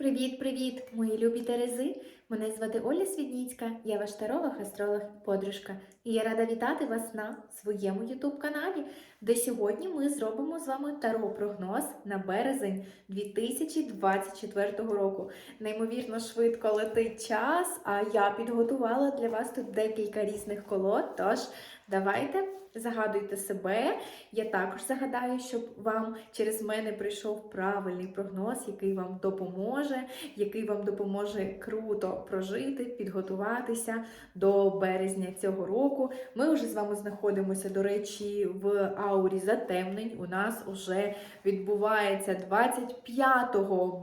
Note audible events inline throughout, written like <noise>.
Привіт-привіт, мої любі Терези! Мене звати Оля Свідніцька, я ваш таролог, астролог і подружка. І я рада вітати вас на своєму ютуб-каналі, де сьогодні ми зробимо з вами таро-прогноз на березень 2024 року. Неймовірно швидко летить час, а я підготувала для вас тут декілька різних колод. Тож давайте загадуйте себе. Я також загадаю, щоб вам через мене прийшов правильний прогноз, який вам допоможе, який вам допоможе круто прожити, підготуватися до березня цього року. Ми вже з вами знаходимося, до речі, в аурі затемнень. У нас вже відбувається 25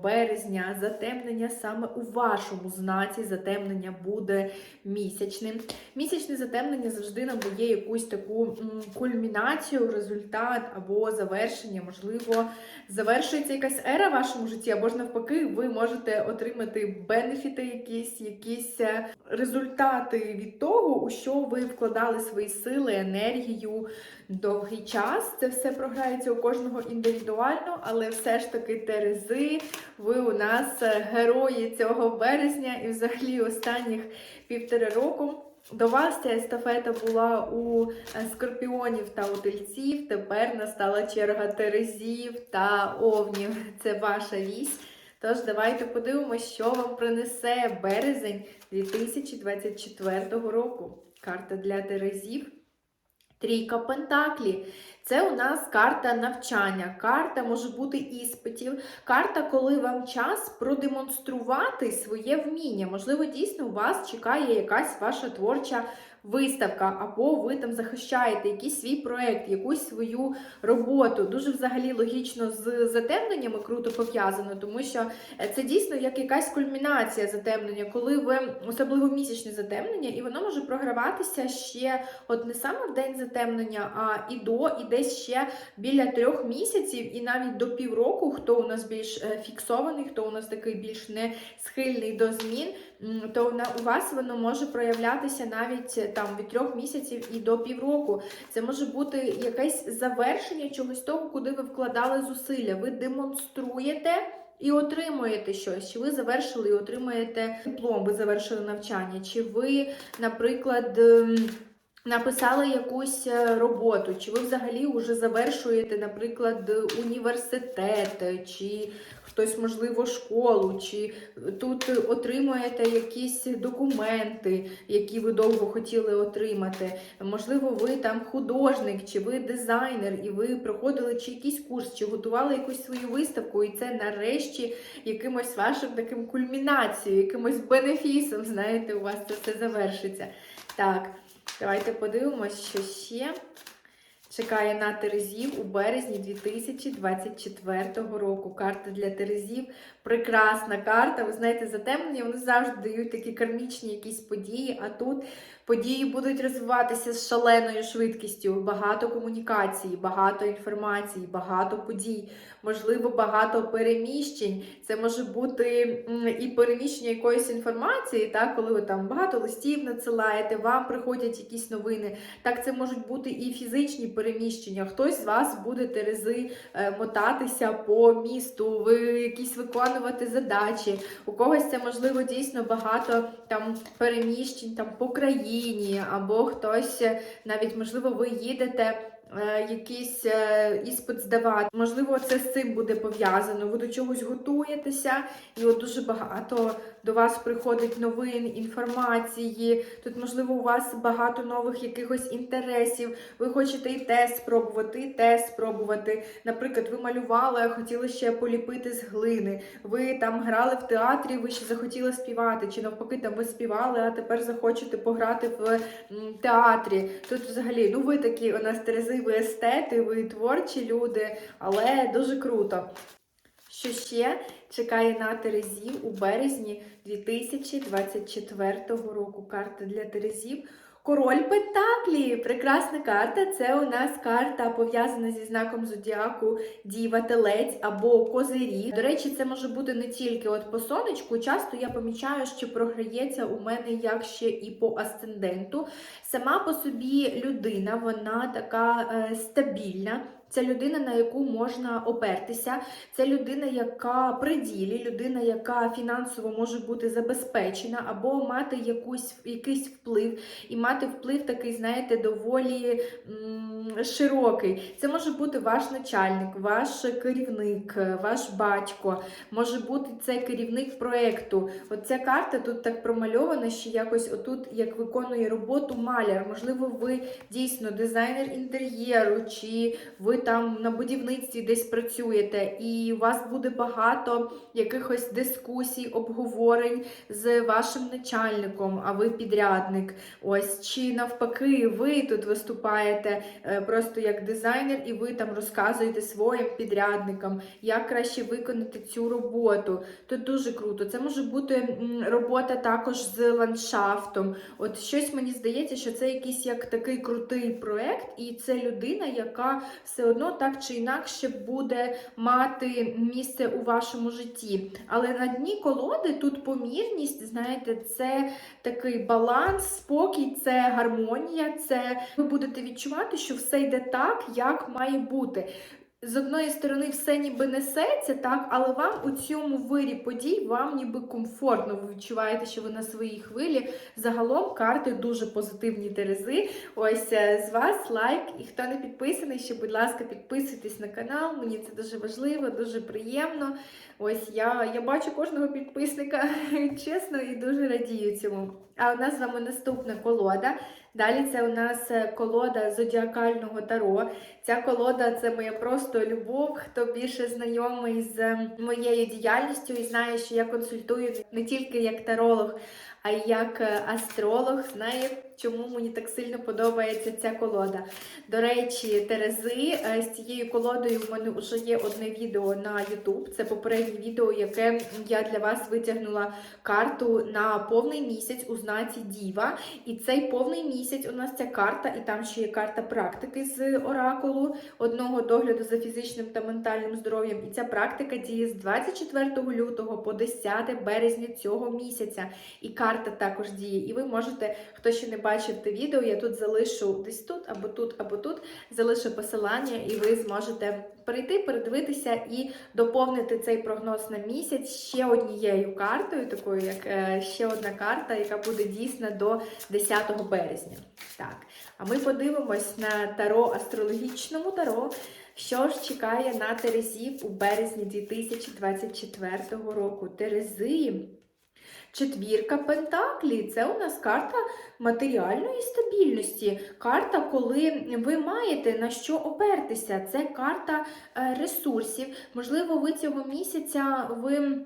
березня затемнення саме у вашому знаці. Затемнення буде місячним. Місячне затемнення завжди нам дає якусь таку кульмінацію, результат або завершення. Можливо, завершується якась ера в вашому житті, або ж навпаки, ви можете отримати бенефіти, якісь, якісь е, результати від того, у що ви вкладали свої сили, енергію довгий час. Це все програється у кожного індивідуально, але все ж таки Терези, ви у нас е, герої цього березня і взагалі останніх півтора року. До вас ця естафета була у е, скорпіонів та у тельців. Тепер настала черга терезів та овнів. Це ваша вісь. Тож давайте подивимося, що вам принесе березень 2024 року. Карта для терезів. Трійка Пентаклі. Це у нас карта навчання, карта може бути іспитів, карта, коли вам час продемонструвати своє вміння. Можливо, дійсно у вас чекає якась ваша творча виставка, або ви там захищаєте якийсь свій проект, якусь свою роботу. Дуже взагалі логічно з затемненнями круто пов'язано, тому що це дійсно як якась кульмінація затемнення, коли ви особливо місячне затемнення, і воно може програватися ще от не саме в день затемнення, а і до, і десь ще біля трьох місяців, і навіть до півроку, хто у нас більш е, фіксований, хто у нас такий більш не схильний до змін, то у вас воно може проявлятися навіть е, там від трьох місяців і до півроку. Це може бути якесь завершення чогось того, куди ви вкладали зусилля. Ви демонструєте. І отримуєте щось, чи ви завершили і отримуєте диплом, ви завершили навчання, чи ви, наприклад, ем, написали якусь е, роботу, чи ви взагалі вже завершуєте, наприклад, університет, чи хтось, можливо, школу, чи тут отримуєте якісь документи, які ви довго хотіли отримати. Можливо, ви там художник, чи ви дизайнер, і ви проходили чи якийсь курс, чи готували якусь свою виставку, і це нарешті якимось вашим таким кульмінацією, якимось бенефісом, знаєте, у вас це все завершиться. Так, давайте подивимось, що ще чекає на Терезів у березні 2024 року. Карта для Терезів прекрасна карта. Ви знаєте, затемнення вони завжди дають такі кармічні якісь події, а тут події будуть розвиватися з шаленою швидкістю. Багато комунікацій, багато інформації, багато подій, можливо, багато переміщень. Це може бути і переміщення якоїсь інформації, так, коли ви там багато листів надсилаєте, вам приходять якісь новини. Так, це можуть бути і фізичні переміщення. Хтось з вас буде терези е, мотатися по місту, ви якісь виконувати задачі. У когось це можливо дійсно багато там переміщень там по країні, або хтось е, навіть можливо ви їдете. Е, Якийсь е, іспит здавати. Можливо, це з цим буде пов'язано. Ви до чогось готуєтеся, і от дуже багато до вас приходить новин, інформації. Тут, можливо, у вас багато нових якихось інтересів. Ви хочете і те спробувати, і те спробувати. Наприклад, ви малювали, а хотіли ще поліпити з глини. Ви там грали в театрі, ви ще захотіли співати, чи навпаки, там ви співали, а тепер захочете пограти в театрі. Тут взагалі, ну ви такі у нас терези, ви естети, ви творчі люди, але дуже круто. Що ще чекає на Терезів у березні 2024 року? Карта для Терезів. Король Пентаклі! Прекрасна карта. Це у нас карта пов'язана зі знаком зодіаку Діва Телець або Козирі. До речі, це може бути не тільки от по сонечку. Часто я помічаю, що програється у мене як ще і по асценденту. Сама по собі людина, вона така е, стабільна. Це людина, на яку можна опертися, це людина, яка при ділі, людина, яка фінансово може бути забезпечена, або мати якусь, якийсь вплив, і мати вплив такий, знаєте, доволі м, широкий. Це може бути ваш начальник, ваш керівник, ваш батько, може бути це керівник проєкту. Оця карта тут так промальована, що якось отут як виконує роботу маляр. Можливо, ви дійсно дизайнер інтер'єру, чи ви там на будівництві десь працюєте, і у вас буде багато якихось дискусій, обговорень з вашим начальником, а ви підрядник. Ось чи навпаки, ви тут виступаєте е, просто як дизайнер, і ви там розказуєте своїм підрядникам, як краще виконати цю роботу. Тут дуже круто. Це може бути робота також з ландшафтом. От щось мені здається, що це якийсь як такий крутий проект, і це людина, яка все одно так чи інакше буде мати місце у вашому житті. Але на дні колоди тут помірність, знаєте, це такий баланс, спокій, це гармонія, це ви будете відчувати, що все йде так, як має бути. З одної сторони, все ніби несеться, так, але вам у цьому вирі подій вам ніби комфортно. Ви відчуваєте, що ви на своїй хвилі. Загалом карти дуже позитивні терези. Ось е, з вас лайк. І хто не підписаний, ще, будь ласка, підписуйтесь на канал. Мені це дуже важливо, дуже приємно. Ось я, я бачу кожного підписника <laughs> чесно і дуже радію цьому. А у нас з вами наступна колода. Далі це у нас е, колода зодіакального таро. Ця колода це моя просто любов. Хто більше знайомий з моєю діяльністю і знає, що я консультую не тільки як таролог, а й як е, астролог, знає, чому мені так сильно подобається ця колода. До речі, Терези е, з цією колодою в мене вже є одне відео на YouTube. Це попереднє відео, яке я для вас витягнула карту на повний місяць у знаці Діва. І цей повний місяць у нас ця карта, і там ще є карта практики з оракулу, одного догляду за фізичним та ментальним здоров'ям. І ця практика діє з 24 лютого по 10 березня цього місяця. І карта також діє. І ви можете, хто ще не бачив те відео, я тут залишу десь тут, або тут, або тут, залишу посилання, і ви зможете перейти, передивитися і доповнити цей прогноз на місяць ще однією картою, такою як е, ще одна карта, яка буде дійсна до 10 березня. Так, а ми подивимось на таро астрологічному таро. Що ж чекає на Терезів у березні 2024 року? Терези. Четвірка Пентаклі це у нас карта матеріальної стабільності. Карта, коли ви маєте на що опертися. Це карта е, ресурсів. Можливо, ви цього місяця ви.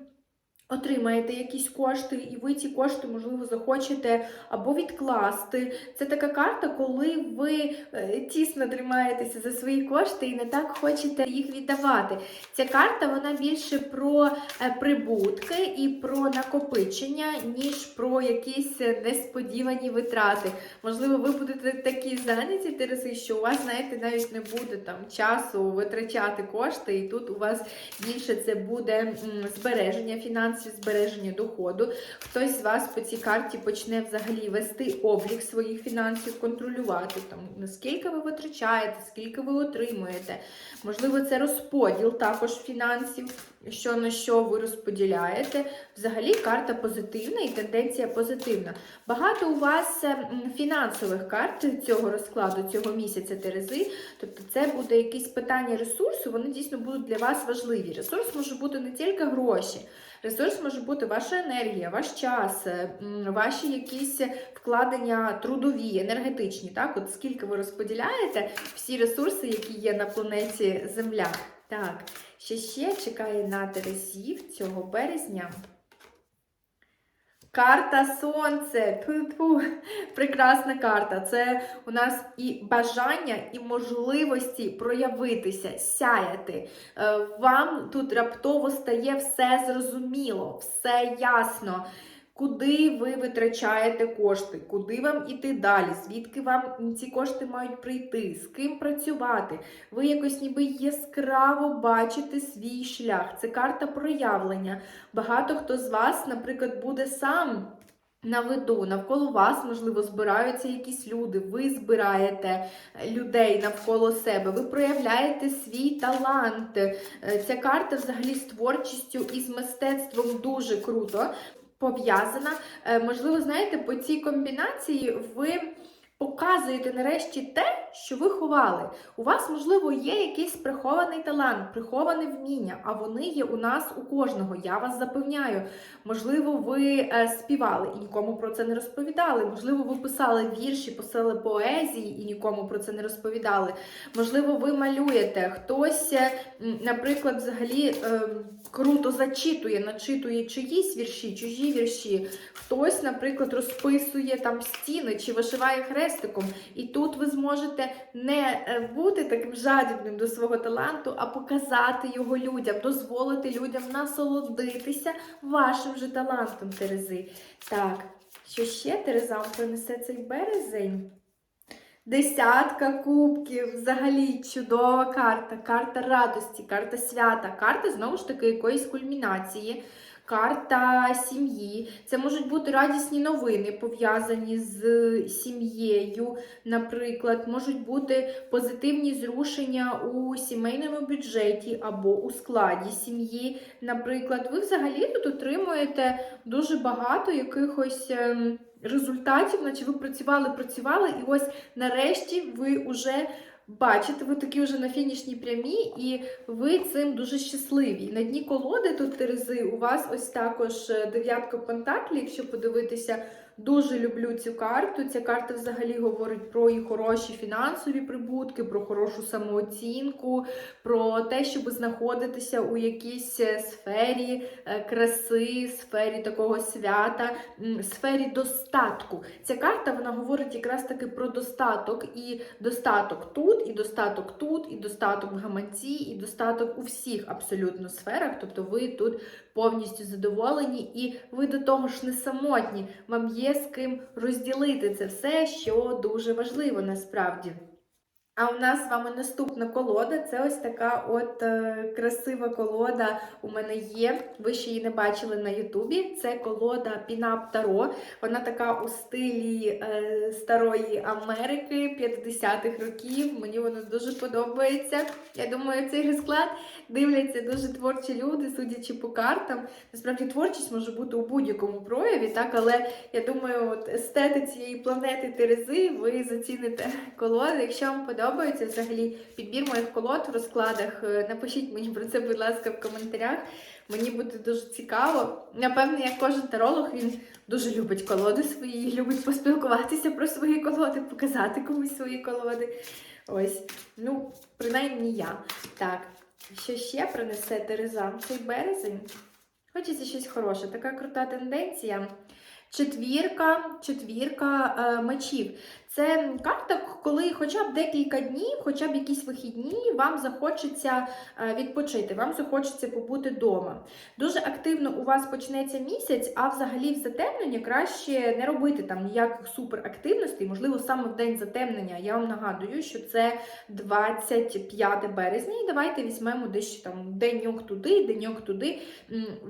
Отримаєте якісь кошти, і ви ці кошти, можливо, захочете або відкласти. Це така карта, коли ви е, тісно тримаєтеся за свої кошти і не так хочете їх віддавати. Ця карта вона більше про е, прибутки і про накопичення, ніж про якісь несподівані витрати. Можливо, ви будете такі зайняті Тереси, що у вас, знаєте, навіть не буде там часу витрачати кошти, і тут у вас більше це буде збереження фінансів, збереження доходу. Хтось з вас по цій карті почне взагалі вести облік своїх фінансів, контролювати там наскільки ви витрачаєте, скільки ви отримуєте. Можливо, це розподіл також фінансів, що на що ви розподіляєте. Взагалі карта позитивна і тенденція позитивна. Багато у вас фінансових карт цього розкладу, цього місяця Терези. Тобто це буде якісь питання ресурсу, вони дійсно будуть для вас важливі. Ресурс може бути не тільки гроші. Ресурс може бути ваша енергія, ваш час, е, ваші якісь вкладення трудові, енергетичні. Так, от скільки ви розподіляєте всі ресурси, які є на планеті Земля. Так, що ще чекає на Терезів цього березня? Карта Сонце. Пу-пу. Прекрасна карта. Це у нас і бажання, і можливості проявитися, сяяти. Е, Вам тут раптово стає все зрозуміло, все ясно. Куди ви витрачаєте кошти, куди вам іти далі, звідки вам ці кошти мають прийти, з ким працювати. Ви якось ніби яскраво бачите свій шлях. Це карта проявлення. Багато хто з вас, наприклад, буде сам на виду, навколо вас, можливо, збираються якісь люди, ви збираєте людей навколо себе, ви проявляєте свій талант. Е, Ця карта взагалі з творчістю і з мистецтвом дуже круто пов'язана. Е, Можливо, знаєте, по цій комбінації ви показуєте нарешті те, що ви ховали. У вас, можливо, є якийсь прихований талант, приховане вміння, а вони є у нас у кожного. Я вас запевняю. Можливо, ви е, співали і нікому про це не розповідали. Можливо, ви писали вірші, писали поезії і нікому про це не розповідали. Можливо, ви малюєте. Хтось, е, наприклад, взагалі е, круто зачитує, начитує чиїсь вірші, чужі вірші. Хтось, наприклад, розписує там стіни чи вишиває хрестиком. І тут ви зможете не е, бути таким жадібним до свого таланту, а показати його людям, дозволити людям насолодитися вашим же талантом, Терези. Так, що ще Терезам принесе цей березень? Десятка кубків, взагалі чудова карта, карта радості, карта свята, карта знову ж таки якоїсь кульмінації, карта сім'ї. Це можуть бути радісні новини, пов'язані з сім'єю, наприклад, можуть бути позитивні зрушення у сімейному бюджеті або у складі сім'ї. Наприклад, ви взагалі тут отримуєте дуже багато якихось. ем, Результатів, наче ви працювали, працювали, і ось нарешті ви вже бачите, ви такі вже на фінішній прямій, і ви цим дуже щасливі. На дні колоди тут Терези, у вас ось також е, дев'ятка пентаклів, якщо подивитися. Дуже люблю цю карту. Ця карта взагалі говорить про і хороші фінансові прибутки, про хорошу самооцінку, про те, щоб знаходитися у якійсь е, сфері е, краси, сфері такого свята, сфері достатку. Ця карта вона говорить якраз таки про достаток, і достаток тут, і достаток тут, і достаток в гаманці, і достаток у всіх абсолютно сферах. Тобто ви тут повністю задоволені, і ви до того ж не самотні. Вам є з ким розділити це все, що дуже важливо насправді. А у нас з вами наступна колода. Це ось така от е, красива колода у мене є. Ви ще її не бачили на Ютубі. Це колода Пінап Таро. Вона така у стилі е, старої Америки 50-х років. Мені вона дуже подобається. Я думаю, цей розклад дивляться дуже творчі люди, судячи по картам. Насправді творчість може бути у будь-якому прояві, так, але я думаю, от естети цієї планети Терези ви заціните колоди. Якщо вам подобається взагалі підбір моїх колод в розкладах, е, напишіть мені про це, будь ласка, в коментарях. Мені буде дуже цікаво. Напевно, як кожен таролог, він дуже любить колоди свої, любить поспілкуватися про свої колоди, показати комусь свої колоди. Ось, ну, принаймні я. Так, що ще принесе Тереза цей березень? Хочеться щось хороше, така крута тенденція. Четвірка, четвірка е, мечів. Це карта, коли хоча б декілька днів, хоча б якісь вихідні, вам захочеться е, відпочити, вам захочеться побути вдома. Дуже активно у вас почнеться місяць, а взагалі в затемнення краще не робити там ніяких суперактивностей. Можливо, саме в день затемнення. Я вам нагадую, що це 25 березня, і давайте візьмемо десь там деньок туди, деньок туди.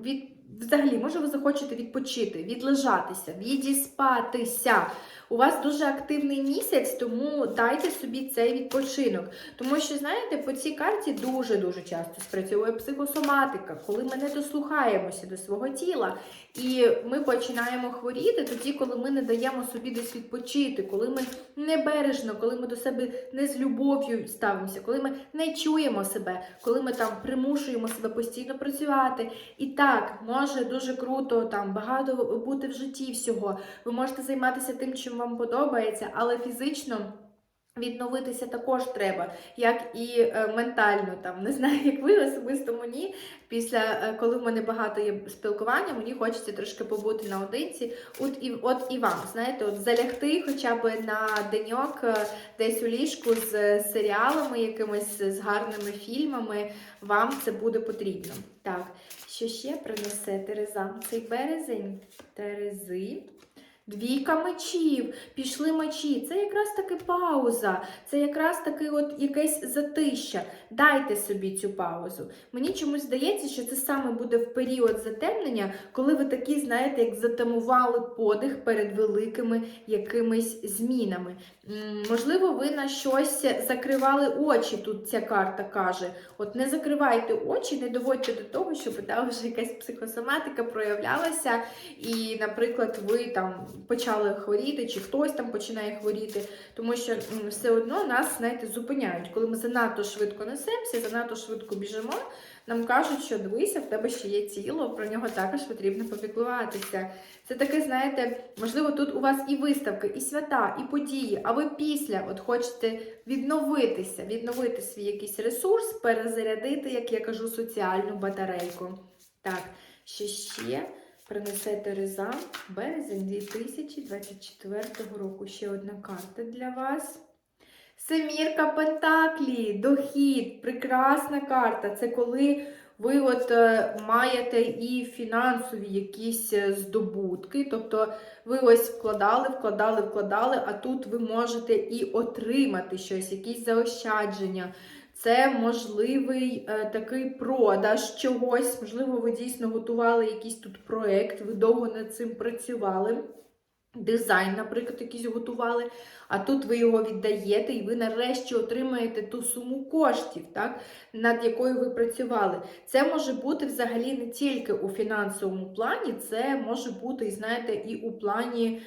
Від Взагалі, може, ви захочете відпочити, відлежатися, відіспатися. У вас дуже активний місяць, тому дайте собі цей відпочинок. Тому що, знаєте, по цій карті дуже-дуже часто спрацьовує психосоматика, коли ми не дослухаємося до свого тіла. І ми починаємо хворіти тоді, коли ми не даємо собі десь відпочити, коли ми небережно, коли ми до себе не з любов'ю ставимося, коли ми не чуємо себе, коли ми там примушуємо себе постійно працювати. І так, може дуже круто там багато бути в житті всього. Ви можете займатися тим, чим вам подобається, але фізично. Відновитися також треба, як і е, ментально. Там не знаю, як ви особисто мені. Після е, коли в мене багато є спілкування, мені хочеться трошки побути наодинці. От і от і вам, знаєте, от залягти хоча б на деньок е, десь у ліжку з серіалами, якимись з гарними фільмами. Вам це буде потрібно. Так, що ще принесе Тереза? Цей березень Терези. Двійка мечів, пішли мечі. Це якраз таки пауза, це якраз таки от якесь затища. Дайте собі цю паузу. Мені чомусь здається, що це саме буде в період затемнення, коли ви такі, знаєте, як затамували подих перед великими якимись змінами. Можливо, ви на щось закривали очі. Тут ця карта каже: от не закривайте очі, не доводьте до того, щоб там вже якась психосоматика проявлялася, і, наприклад, ви там почали хворіти, чи хтось там починає хворіти, тому що все одно нас, знаєте, зупиняють. Коли ми занадто швидко несемося, занадто швидко біжимо, нам кажуть, що дивися, в тебе ще є тіло, про нього також потрібно попіклуватися. Це таке, знаєте, можливо, тут у вас і виставки, і свята, і події, а ви після от хочете відновитися, відновити свій якийсь ресурс, перезарядити, як я кажу, соціальну батарейку. Так, що ще принесе Тереза березень 2024 року. Ще одна карта для вас. Семірка Пентаклі, дохід, прекрасна карта. Це коли ви от е, маєте і фінансові якісь е, здобутки. Тобто ви ось вкладали, вкладали, вкладали, а тут ви можете і отримати щось, якісь заощадження. Це можливий е, такий продаж чогось. Можливо, ви дійсно готували якийсь тут проєкт, ви довго над цим працювали. Дизайн, наприклад, якийсь готували, а тут ви його віддаєте, і ви нарешті отримаєте ту суму коштів, так, над якою ви працювали. Це може бути взагалі не тільки у фінансовому плані, це може бути, знаєте, і у плані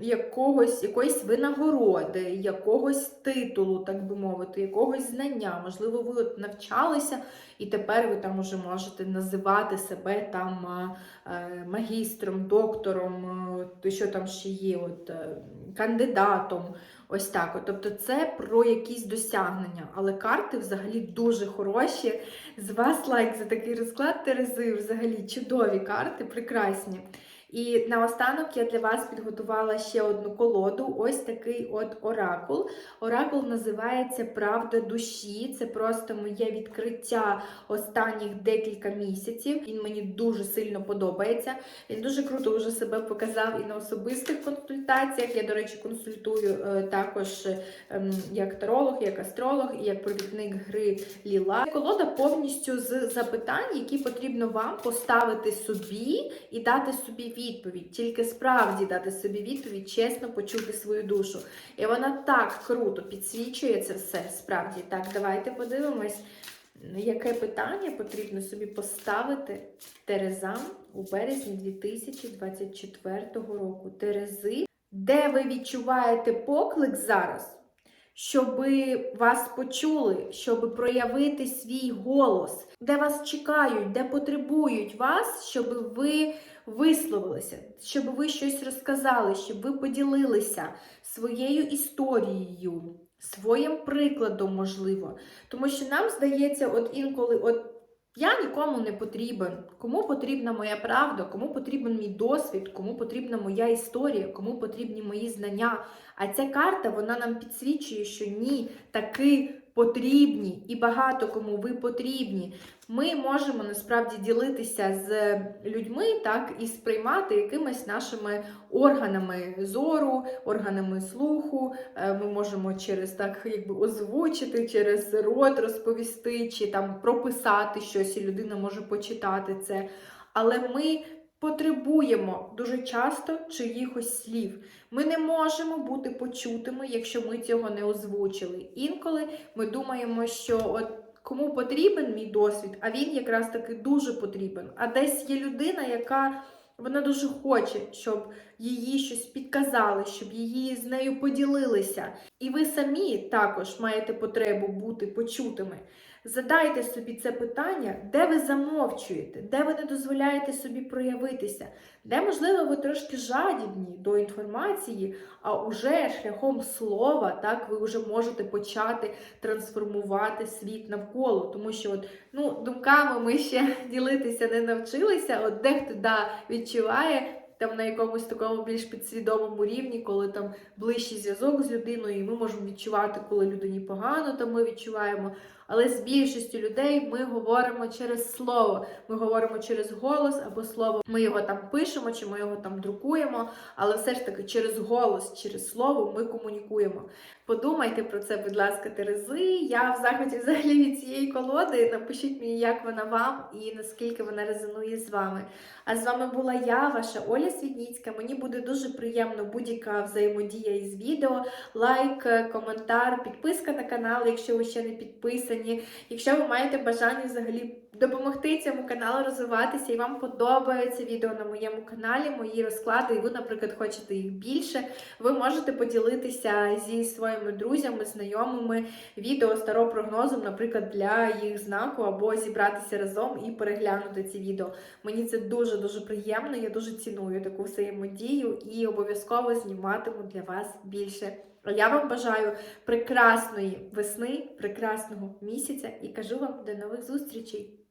якогось, якоїсь винагороди, якогось титулу, так би мовити, якогось знання. Можливо, ви от навчалися, і тепер ви там уже можете називати себе там е, магістром, доктором, е, що там ще є, от, е, кандидатом. Ось так. От. Тобто це про якісь досягнення. Але карти взагалі дуже хороші. З вас лайк за такий розклад Терези. Взагалі чудові карти, прекрасні. І наостанок я для вас підготувала ще одну колоду, ось такий от оракул. Оракул називається Правда душі. Це просто моє відкриття останніх декілька місяців. Він мені дуже сильно подобається. Він дуже круто вже себе показав і на особистих консультаціях. Я, до речі, консультую е, також ем, як таролог, як астролог і як провідник гри Ліла. Колода повністю з запитань, які потрібно вам поставити собі і дати собі відповідь. Тільки справді дати собі відповідь, чесно почути свою душу. І вона так круто підсвічує це все. Справді. Так, давайте подивимось. Яке питання потрібно собі поставити Терезам у березні 2024 року? Терези, де ви відчуваєте поклик зараз, щоб вас почули, щоб проявити свій голос, де вас чекають, де потребують вас, щоб ви висловилися, щоб ви щось розказали, щоб ви поділилися своєю історією, своїм прикладом, можливо. Тому що нам здається, от інколи, от я нікому не потрібен. Кому потрібна моя правда, кому потрібен мій досвід, кому потрібна моя історія, кому потрібні мої знання. А ця карта вона нам підсвічує, що ні, таки потрібні і багато кому ви потрібні. Ми можемо насправді ділитися з людьми, так і сприймати якимись нашими органами зору, органами слуху. Е, Ми можемо через так якби озвучити, через рот розповісти, чи там прописати щось, і людина може почитати це. Але ми потребуємо дуже часто чиїхось слів. Ми не можемо бути почутими, якщо ми цього не озвучили. Інколи ми думаємо, що от кому потрібен мій досвід, а він якраз таки дуже потрібен. А десь є людина, яка вона дуже хоче, щоб її щось підказали, щоб її з нею поділилися. І ви самі також маєте потребу бути почутими. Задайте собі це питання, де ви замовчуєте, де ви не дозволяєте собі проявитися, де, можливо, ви трошки жадібні до інформації, а уже шляхом слова, так, ви вже можете почати трансформувати світ навколо. Тому що, от, ну, думками ми ще ділитися не навчилися, от дехто да, відчуває. Там на якомусь такому більш підсвідомому рівні, коли там ближчий зв'язок з людиною, і ми можемо відчувати, коли людині погано, там ми відчуваємо. Але з більшістю людей ми говоримо через слово. Ми говоримо через голос або слово. Ми його там пишемо, чи ми його там друкуємо, але все ж таки через голос, через слово ми комунікуємо. Подумайте про це, будь ласка, Терези. Я в захваті взагалі від цієї колоди. Напишіть мені, як вона вам і наскільки вона резонує з вами. А з вами була я, ваша Оля Свідніцька. Мені буде дуже приємно будь-яка взаємодія із відео, лайк, коментар, підписка на канал, якщо ви ще не підписані. Якщо ви маєте бажання взагалі допомогти цьому каналу розвиватися і вам подобаються відео на моєму каналі, мої розклади, і ви, наприклад, хочете їх більше, ви можете поділитися зі своїми друзями, знайомими відео з таропрогнозом, наприклад, для їх знаку, або зібратися разом і переглянути ці відео. Мені це дуже дуже приємно. Я дуже ціную таку взаємодію і обов'язково зніматиму для вас більше. Я вам бажаю прекрасної весни, прекрасного місяця і кажу вам до нових зустрічей!